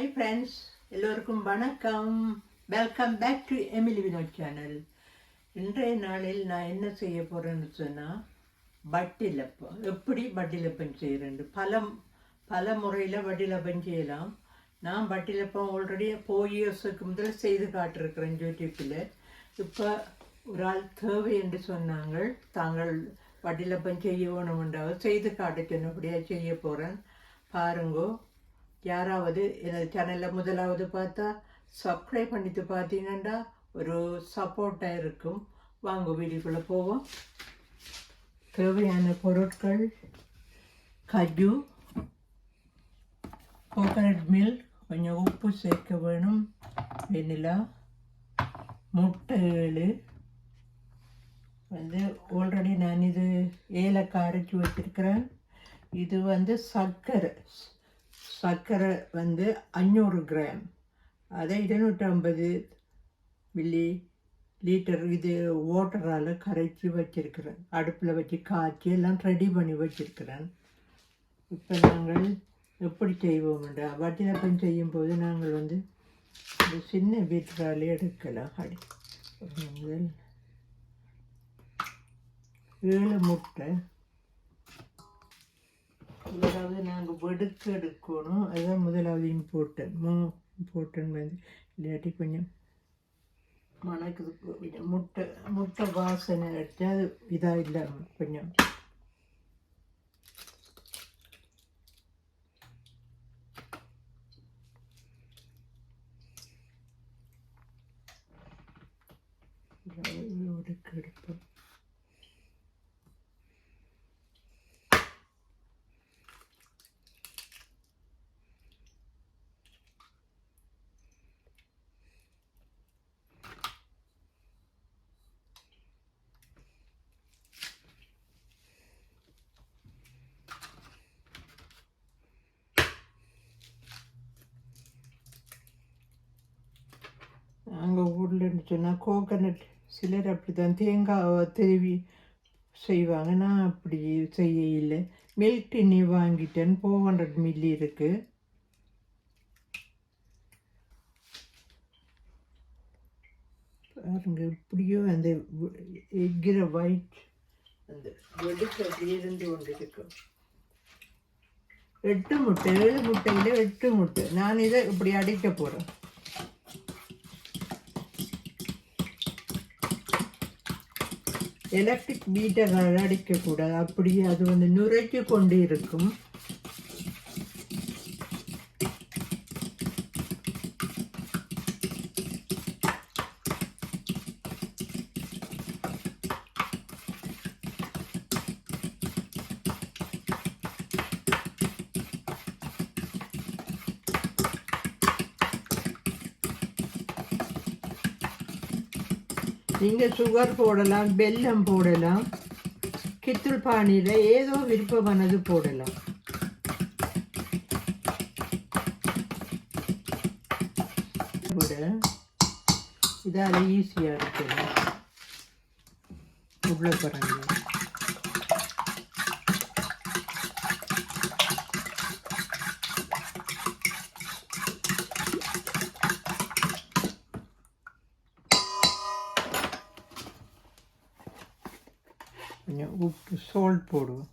Hi friends எல்லோருக்கும் வணக்கம். Welcome back to Emily Vinod channel இன்றைய நாளில் நான் என்ன செய்ய போகிறேன்னு சொன்னால் வட்டிலப்பம் எப்படி வட்டிலப்பம் செய்கிறேன் பல பல முறையில் வட்டிலப்பம் செய்யலாம். நான் வட்டிலப்பம் ஆல்ரெடி ஃபோர் இயர்ஸுக்கு முதல்ல செய்து காட்டிருக்கிறேன் யூடியூப்பில். இப்போ ஒரு ஆள் தேவை என்று சொன்னாங்க தாங்கள் வட்டிலப்பம் செய்ய வேணுமென்றாவது செய்து காட்ட சொன்னபடியாக செய்ய போகிறேன் பாருங்கோ. யாராவது எனது சேனலில் முதலாவது பார்த்தா சப்ஸ்கிரைப் பண்ணிட்டு பார்த்தீங்கன்னா ஒரு சப்போர்ட்டாக இருக்கும். வாங்க வீடியோக்குள்ளே போவோம். தேவையான பொருட்கள் கஜு கோகனட் மில்க் கொஞ்சம் உப்பு சேர்க்க வேணும். வெண்ணிலா முட்டை ஏழு வந்து ஆல்ரெடி நான் இது ஏலக்காய் அரைச்சி வச்சுருக்கிறேன். இது வந்து சர்க்கரை. சர்க்கரை வந்து அஞ்சூறு கிராம். அதை இருநூற்றம்பது மில்லி லீட்டர் இது ஓட்டரால் கரைச்சி வச்சுருக்கிறேன். அடுப்பில் வச்சு காய்ச்சி எல்லாம் ரெடி பண்ணி வச்சுருக்கிறேன். இப்போ நாங்கள் எப்படி செய்வோம்டா வட்டினப்பம் செய்யும்போது நாங்கள் வந்து இந்த சின்ன பீட்டராலே எடுக்கலாம். அடி நாங்கள் ஏழு முட்டை முதலாவது நாங்கள் வெடுக்க எடுக்கணும் அதுதான் முதலாவது இம்பார்ட்டன்ட் மோ இம்பார்ட்டன்ட் வந்து இல்லாட்டி கொஞ்சம் மணக்குது கொஞ்சம் முட்டை முட்டை வாசனை அடிச்சு அது இதாக இல்லாமல் கொஞ்சம். வெடுக்க எடுப்போம் நாங்கள் ஊரில் சொன்னால் கோகனட் சிலர் அப்படி தான் தேங்காவை திருவி செய்வாங்க. நான் அப்படி செய்ய இல்லை மில்க் டின்னி வாங்கிட்டேன். ஃபோர் ஹண்ட்ரட் மில்லி இருக்குது பாருங்க இப்படியோ அந்த எக்கிற ஒயிட் அந்த வெடுக்கு அப்படியே இருந்து கொண்டு இருக்கும் எட்டு முட்டை ஏழு முட்டையில் எட்டு முட்டை. நான் இதை இப்படி அடிக்க போகிறேன் எலக்ட்ரிக் பீட்டரால் அடிக்கக்கூடாது. அப்படியே அது வந்து நுரைக்கு கொண்டு இருக்கும். நீங்கள் சுகர் போடலாம் வெல்லம் போடலாம் கித்துள் பானியில் ஏதோ விருப்பமானது போடலாம். விட இதால் ஈஸியாக இருக்குது. உள்ள பாருங்க கொஞ்சம் உப்பு சால்ட் போடுவோம்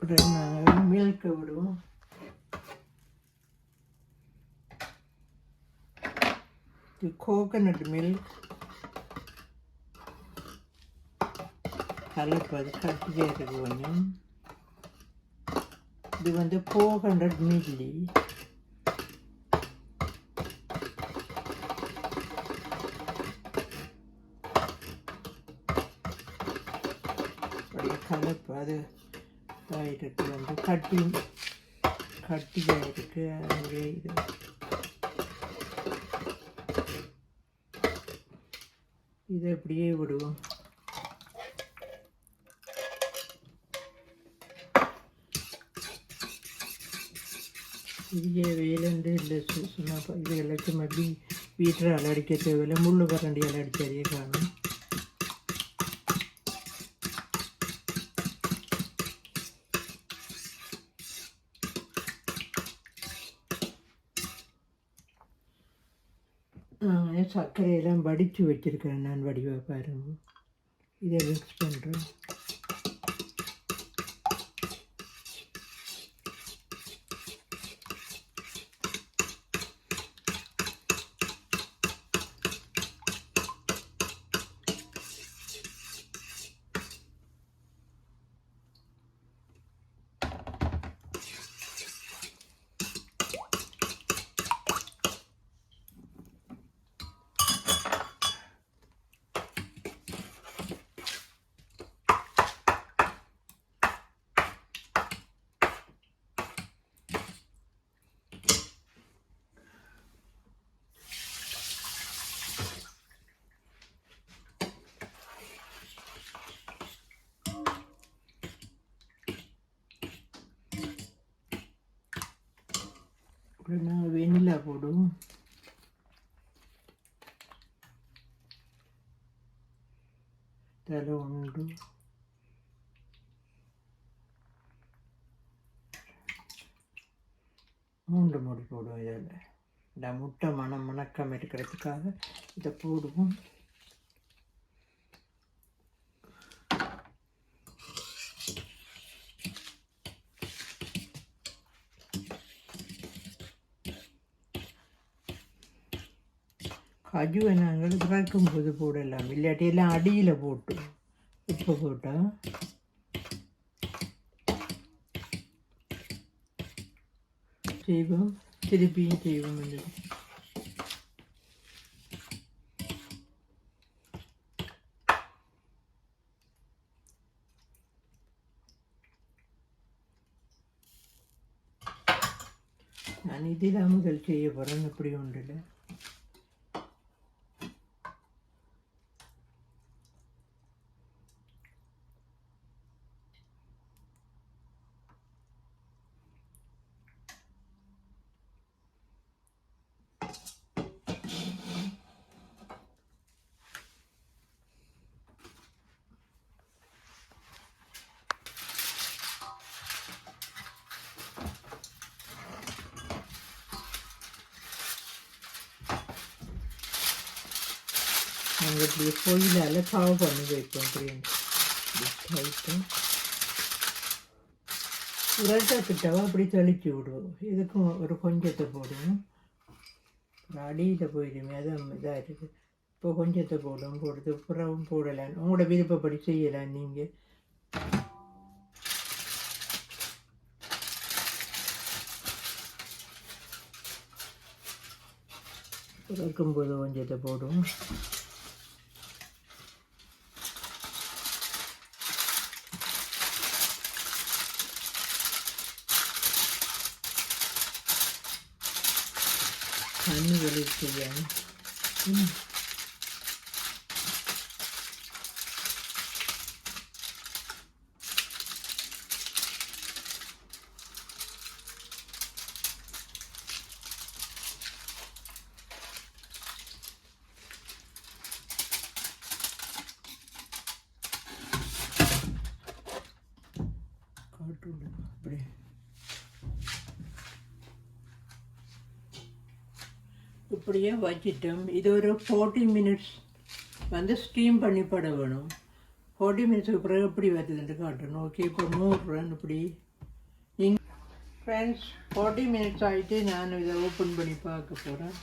அப்புறம் நாங்கள் மில்கை விடுவோம். இது கோகனட் மில்க் கலப்பது கட்டியாக இருக்கு கொஞ்சம். இது வந்து ஃபோர் ஹண்ட்ரட் மில்லி அப்படியே கலப்பு அது இதாகிருக்கு வந்து கட்டி கட்டியாக இருக்கு அங்கே இது. இதை அப்படியே விடுவோம். பெரிய வேலைண்டு இல்லை சும்மா இது எல்லாத்தையும் அப்படி வீட்டில் அலடிக்க அடிக்க தேவையில்லை. முள்ளு கரண்டியால் அடித்தாலே காணும் நான் சர்க்கரையெல்லாம் வடித்து வச்சுருக்கிறேன் நான் வடிவாக பாருங்க. இதை மிக்ஸ் பண்ணுறேன் அப்புறம் நாங்கள் வெண்ணிலா போடுவோம் தலை உண்டு மூன்று மூடி போடுவோம் இதில். இந்த முட்டை மணம் மணக்கம் இருக்கிறதுக்காக இதை போடுவோம். கஜுவை நாங்கள் திறக்கும் போது போடலாம் இல்லாட்டி எல்லாம் அடியில் போட்டு உப்பு போட்டால் செய்வோம் திருப்பியும் செய்வோம் இது நான் இதில் முதல் செய்ய போகிறேன் அப்படி ஒன்றில் நாங்கள் இப்படி பொயிலால் பாவு பண்ணி வைப்போம் பிரியாணி வைப்போம் உரட்டை கிட்டவா அப்படி தெளிச்சு விடுவோம் இதுக்கும் ஒரு கொஞ்சத்தை போடுவோம் அடியில் போயிடுமே அதான் இதாக இருக்குது இப்போ கொஞ்சத்தை போடும் போடுறது புறவும் போடலாம் உங்களோட விருப்பப்படி செய்யலாம் நீங்கள் இறக்கும்போது கொஞ்சத்தை போடுவோம் தண்ணி வெளியிட்டு ம் காட்டு விடுங்க அப்படியே இப்படியே வச்சிட்டோம். இது ஒரு ஃபோர்ட்டி மினிட்ஸ் வந்து ஸ்டீம் பண்ணி பட வேணும் ஃபார்ட்டி மினிட்ஸுக்கு பிறகு எப்படி வருதுன்னு காட்டணும். ஓகே இப்போ மூடுறேன் இப்படி. இங் ஃப்ரெண்ட்ஸ் ஃபார்ட்டி மினிட்ஸ் ஆகிட்டு நான் இதை ஓப்பன் பண்ணி பார்க்க போகிறேன்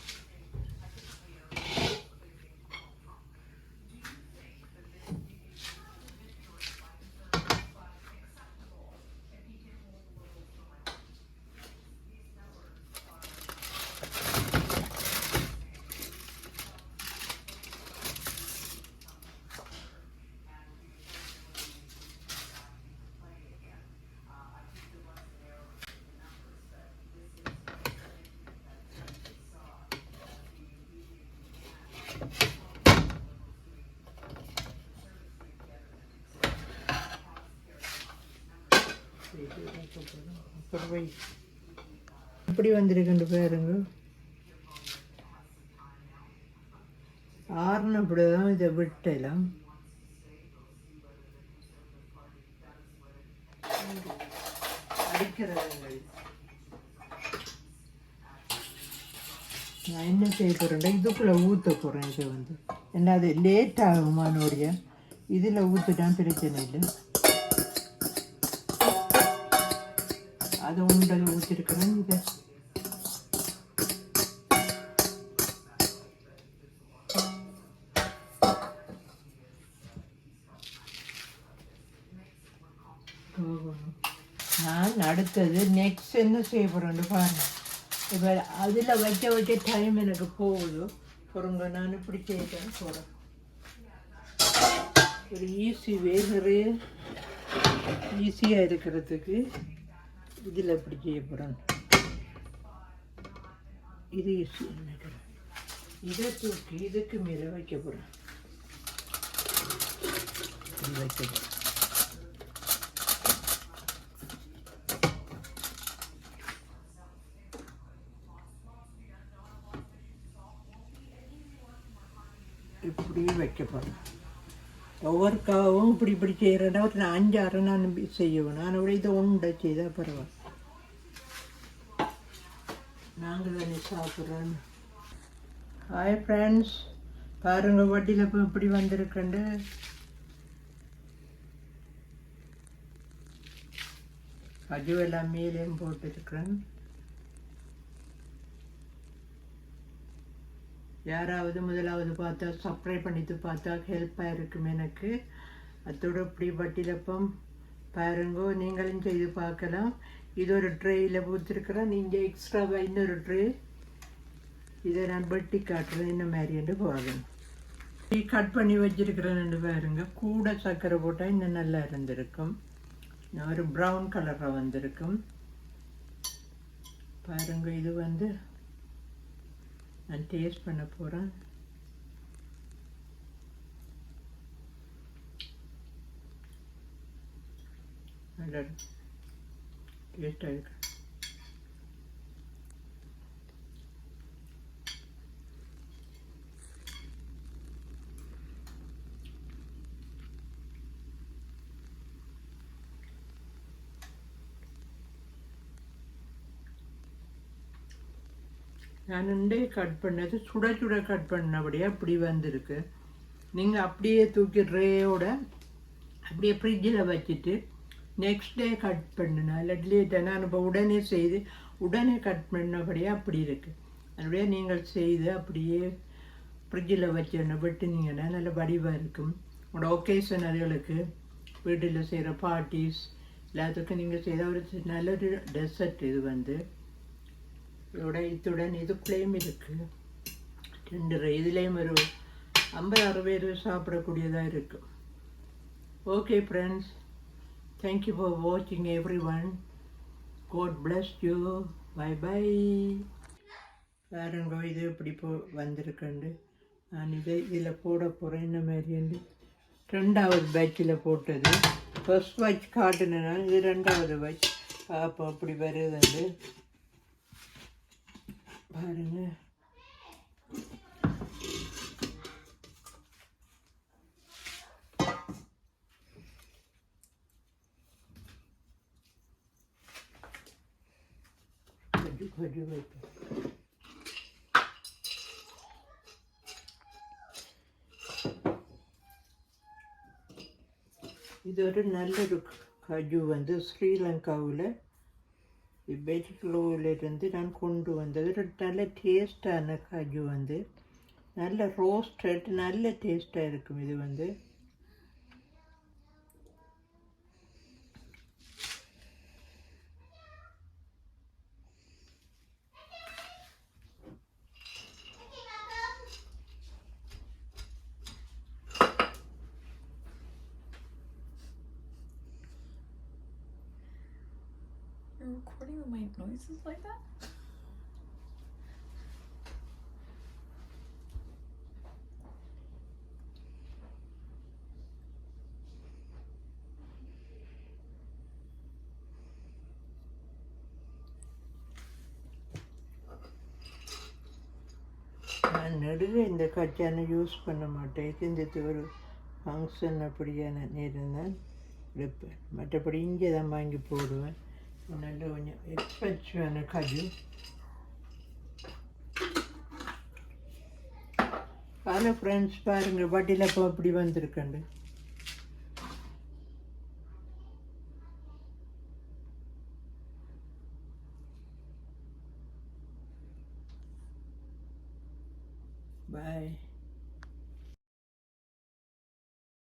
அப்புறம் எப்படி வந்திருக்குன்னு பாருங்க. ஆறுனப்படி தான் இதை விட்டலாம். அடிக்கிறாங்க நான் என்ன செய்ய போகிறேன்னா இதுக்குள்ளே ஊற்ற போகிறேன் இதை வந்து. என்ன அது லேட் ஆகுமானோடைய இதில் ஊற்றிட்டான் பிரச்சனை இல்லை. அதை உண்டல் ஊற்றிருக்கிறேன் இதை நான் அடுத்தது நெக்ஸ்ட் என்ன செய்ய போகிறேன்னு பாருங்க இப்போ அதில் வைக்க வைக்க டைம் எனக்கு போகுது. பொருங்க நான் இப்படி செய்ய போகிறேன் ஒரு ஈஸி வே நிறைய ஈஸியாக இருக்கிறதுக்கு இதில் இப்படி செய்ய போகிறேன்? இது நினைக்கிறேன் இதை தூக்கி இதுக்கு மேலே வைக்க போகிறேன். இப்படி வைக்க போகிறேன். இப்படி வைக்க போகிறேன். ஒவ்வொரு காவும் இப்படி இப்படி செய்கிறேன்னா ஒரு அஞ்சாறு நான் செய்வேன் நான் விட இதை உண்டை செய்தால் பரவாயில்ல. நாங்கள் தானே சாப்பிட்றோம். ஹாய் ஃப்ரெண்ட்ஸ் பாருங்க வட்டியில் இப்போ இப்படி வந்திருக்கண்டு கஜு எல்லாம் மேலேயும் போட்டிருக்கிறேன். யாராவது முதலாவது பார்த்தா சப்ஸ்கிரைப் பண்ணிட்டு பார்த்தா ஹெல்ப்பாக இருக்கும் எனக்கு. அதோட இப்படி வட்டிலப்பம் பாருங்கோ நீங்களும் செய்து பார்க்கலாம். இது ஒரு ட்ரேயில் ஊற்றிருக்கிறேன் நீங்கள் எக்ஸ்ட்ராவாக இன்னொரு ட்ரே இதை நான் வெட்டி காட்டுறேன். இந்த மாதிரின்ட்டு போகணும். கட் பண்ணி வச்சுருக்கிறேன்னு பாருங்க. கூட சர்க்கரை போட்டால் இன்னும் நல்லா இருந்திருக்கும். ஒரு ப்ரௌன் கலராக வந்திருக்கும். பாருங்க இது வந்து நான் டேஸ்ட் பண்ண போகிறேன் நல்லா டேஸ்டாக இருக்கு நான் உண்டே கட் பண்ணது சுட சுட கட் பண்ணபடியே அப்படி வந்திருக்கு. நீங்கள் அப்படியே தூக்கி ட்ரேயோட அப்படியே ஃப்ரிட்ஜில் வச்சுட்டு நெக்ஸ்ட் டே கட் பண்ணுனா இல்லாட்டி நான் இப்போ உடனே செய்து உடனே கட் பண்ணபடியே அப்படி இருக்குது அப்படியே நீங்கள் செய்து அப்படியே ஃப்ரிட்ஜில் வச்சோன்னு வெட்டினீங்கன்னா நல்ல வடிவாக இருக்கும். உங்களோட ஒகேஷன் அதுகளுக்கு வீட்டில் செய்கிற பார்ட்டிஸ் எல்லாத்துக்கும் நீங்கள் செய்த ஒரு நல்ல ஒரு டெசர்ட் இது வந்து. இதோட இத்துடன் இதுக்குள்ளேயும் இருக்குது ரெண்டு இதுலேயும் ஒரு ஐம்பது அறுபது பேர் சாப்பிடக்கூடியதாக இருக்கும். Okay friends Thank you for watching everyone. God bless you. Bye bye. பாருங்க இது இப்படி போ வந்திருக்கண்டு நான் இதை இதில் போட போகிறேன் இந்த மாதிரிண்டு ரெண்டாவது பேட்சில் போட்டது ஃபர்ஸ்ட் பேட்ச் காட்டுனேன் இது ரெண்டாவது பேட்ச் அப்போ அப்படி வருதுண்டு பாருங்கள் கொஞ்சம் கொஞ்சம் வைப்பேன் இது ஒரு நல்ல ஒரு கஜு வந்து ஸ்ரீலங்காவில் இருந்து நான் கொண்டு வந்தது ஒரு நல்ல டேஸ்டான கஜு வந்து நல்ல ரோஸ்டட் நல்ல டேஸ்ட்டாக இருக்கும் இது வந்து You're recording with my noises like that? நான் நடுவே இந்த கச்சானை யூஸ் பண்ண மாட்டேன். இது ஒரு ஃபங்க்ஷன் அப்படியான நேரம் தான் எடுப்பேன் மற்றபடி இங்கே தான் வாங்கி போடுவேன். Nadonia, especially on a kaju. பாருங்கள் ஃப்ரெண்ட்ஸ் பாருங்கள் வட்டியில் இப்போ அப்படி வந்திருக்கண்டு